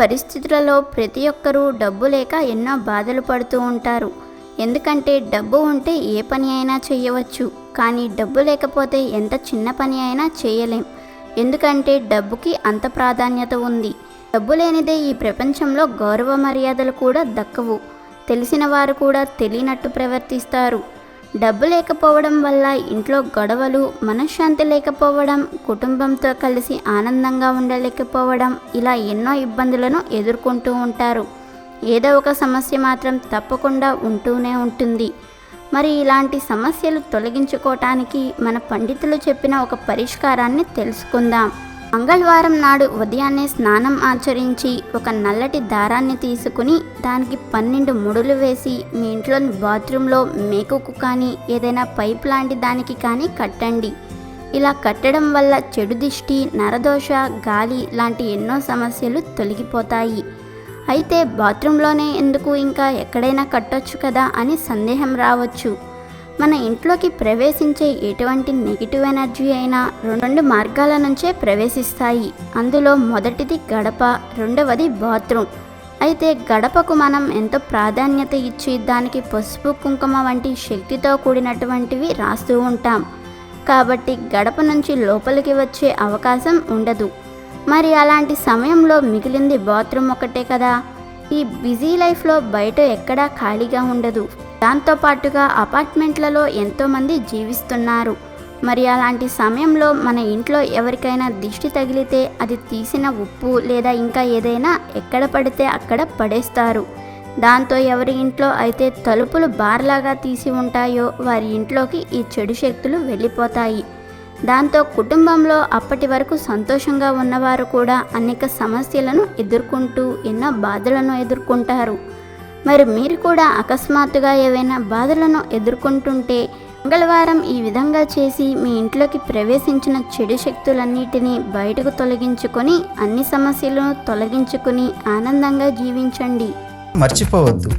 పరిస్థితులలో ప్రతి ఒక్కరూ డబ్బు లేక ఎన్నో బాధలు పడుతూ ఉంటారు. ఎందుకంటే డబ్బు ఉంటే ఏ పని అయినా చేయవచ్చు కానీ డబ్బు లేకపోతే ఎంత చిన్న పని అయినా చేయలేం ఎందుకంటే డబ్బుకి అంత ప్రాధాన్యత ఉంది. డబ్బు లేనిదే ఈ ప్రపంచంలో గౌరవ మర్యాదలు కూడా దక్కవు. తెలిసిన వారు కూడా తెలియనట్టు ప్రవర్తిస్తారు. డబ్బు లేకపోవడం వల్ల ఇంట్లో గొడవలు మనశ్శాంతి లేకపోవడం కుటుంబంతో కలిసి ఆనందంగా ఉండలేకపోవడం ఇలా ఎన్నో ఇబ్బందులను ఎదుర్కొంటూ ఉంటారు. ఏదో ఒక సమస్య మాత్రం తప్పకుండా ఉంటూనే ఉంటుంది. మరి ఇలాంటి సమస్యలు తొలగించుకోవటానికి మన పండితులు చెప్పిన ఒక పరిష్కారాన్ని తెలుసుకుందాం. మంగళవారం నాడు ఉదయాన్నే స్నానం ఆచరించి ఒక నల్లటి దారాన్ని తీసుకుని దానికి పన్నెండు ముడులు వేసి మీ ఇంట్లోని బాత్రూంలో మేకుకు కానీ ఏదైనా పైప్ లాంటి దానికి కానీ కట్టండి. ఇలా కట్టడం వల్ల చెడు దిష్టి నరదోష గాలి లాంటి ఎన్నో సమస్యలు తొలగిపోతాయి. అయితే బాత్రూంలోనే ఎందుకు ఇంకా ఎక్కడైనా కట్టొచ్చు కదా అని సందేహం రావచ్చు. మన ఇంట్లోకి ప్రవేశించే ఎటువంటి నెగిటివ్ ఎనర్జీ అయినా రెండు మార్గాల నుంచే ప్రవేశిస్తాయి. అందులో మొదటిది గడప రెండవది బాత్రూమ్. అయితే గడపకు మనం ఎంతో ప్రాధాన్యత ఇచ్చి దానికి పసుపు కుంకుమ వంటి శక్తితో కూడినటువంటివి రాస్తూ ఉంటాం. కాబట్టి గడప నుంచి లోపలికి వచ్చే అవకాశం ఉండదు. మరి అలాంటి సమయంలో మిగిలింది బాత్రూమ్ ఒకటే కదా? ఈ బిజీ లైఫ్లో బయట ఎక్కడా ఖాళీగా ఉండదు. దాంతోపాటుగా అపార్ట్మెంట్లలో ఎంతోమంది జీవిస్తున్నారు. మరి అలాంటి సమయంలో మన ఇంట్లో ఎవరికైనా దిష్టి తగిలితే అది తీసిన ఉప్పు లేదా ఇంకా ఏదైనా ఎక్కడ పడితే అక్కడ పడేస్తారు. దాంతో ఎవరి ఇంట్లో అయితే తలుపులు బార్లాగా తీసి ఉంటాయో వారి ఇంట్లోకి ఈ చెడు శక్తులు వెళ్ళిపోతాయి. దాంతో కుటుంబంలో అప్పటి వరకు సంతోషంగా ఉన్నవారు కూడా అనేక సమస్యలను ఎదుర్కొంటూ ఎన్నో బాధలను ఎదుర్కొంటారు. మరి మీరు కూడా అకస్మాత్తుగా ఏవైనా బాధలను ఎదుర్కొంటుంటే మంగళవారం ఈ విధంగా చేసి మీ ఇంట్లోకి ప్రవేశించిన చెడు శక్తులన్నిటినీ బయటకు తొలగించుకొని అన్ని సమస్యలను తొలగించుకుని ఆనందంగా జీవించండి. మర్చిపోవద్దు.